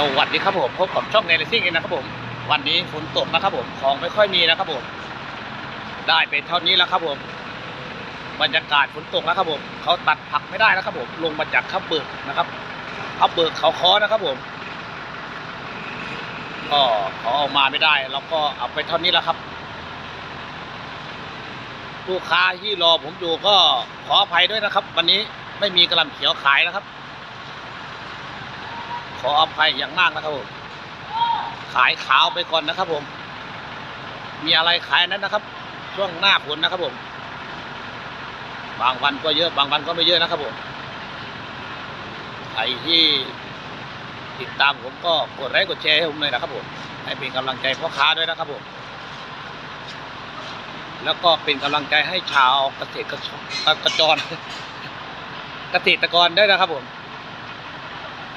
สวัสดีครับผมพบกับช่องเนลซิ่งเองนะครับผม วันนี้ฝนตกนะครับผมของไม่ค่อยมีนะครับผม ได้เป็นเท่านี้แล้วครับผม บรรยากาศฝนตกแล้วครับผมเขาตัดผักไม่ได้แล้วครับผม ลงมาจากขับเบิกนะครับขับเบิกเขาคอนะครับผมก็เขาเอามาไม่ได้แล้วก็เอาไปเท่านี้แล้วครับลูกค้าที่รอผมอยู่ก็ขออภัยด้วยนะครับ วันนี้ไม่มีกระหลำเขียวขายนะครับ ขออภัยอย่างมากนะครับผม ขายขาวไปก่อนนะครับผม มีอะไรขายนั้นนะครับ ช่วงหน้าฝนนะครับผม บางวันก็เยอะบางวันก็ไม่เยอะนะครับผมใครที่ติดตามผมก็กดไลค์กดแชร์ให้ผมเลยนะครับผมให้เป็นกำลังใจพ่อค้าด้วยนะครับผมแล้วก็เป็นกำลังใจให้ชาวเกษตรกรกระจรเกษตรกรด้วยนะครับผม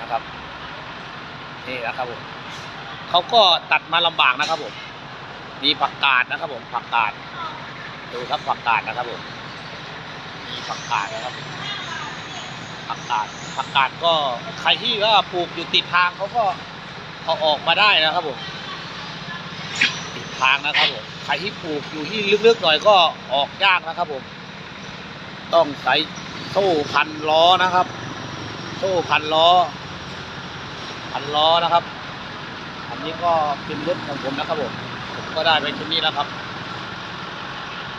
นะครับ นี่นะครับผมเขาก็ตัดมาลำบากนะครับผม มีผักกาดนะครับผมผักกาดดูครับผักกาดนะครับผม มีผักกาดนะครับผักกาดผักกาดก็ใครที่ว่าปลูกอยู่ติดทางเขาก็เอาออกมาได้นะครับผมติดทางนะครับผมใครที่ปลูกอยู่ที่ลึกๆหน่อยก็ออกยากนะครับผม ต้องใส่โซ่พันล้อนะครับ โซ่พันล้อ พันล้อนะครับ อันนี้ก็เป็นรถของผมนะครับผม ผมก็ได้ไปชุดนี้แล้วครับ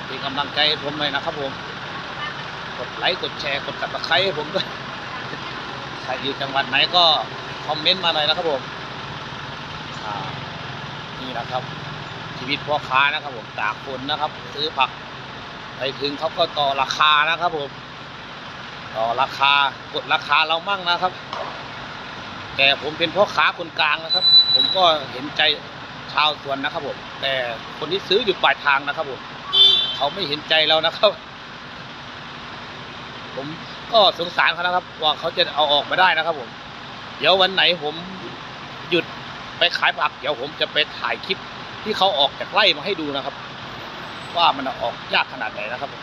เป็นกำลังใจให้ผมเลยนะครับผม กดไลค์ กดแชร์ กดติดตามให้ผมด้วย ใครอยู่จังหวัดไหนก็คอมเมนต์มาหน่อยนะครับผมนี่นะครับ ชีวิตพ่อค้านะครับผมตากฝนนะครับ ซื้อผัก ไปถึงเขาก็ต่อราคานะครับผม ต่อราคากดราคาเรามั่งนะครับ แต่ผมเป็นพ่อค้าคนกลางนะครับ ผมก็เห็นใจชาวสวนนะครับผมแต่คนที่ซื้ออยู่ปลายทางนะครับผมเขาไม่เห็นใจเรานะครับ ผมก็สงสารเขานะครับ ว่าเขาจะเอาออกมาได้นะครับผม เดี๋ยววันไหนผมหยุดไปขายผัก เดี๋ยวผมจะไปถ่ายคลิปที่เขาออกจากไร่มาให้ดูนะครับ ว่ามันออกยากขนาดไหนนะครับผม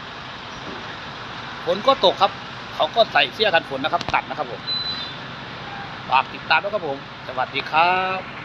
ฝนก็ตกครับ เขาก็ใส่เสื้อกันฝนนะครับ ตัดนะครับผม ฝากติดตามด้วยครับผม สวัสดีครับ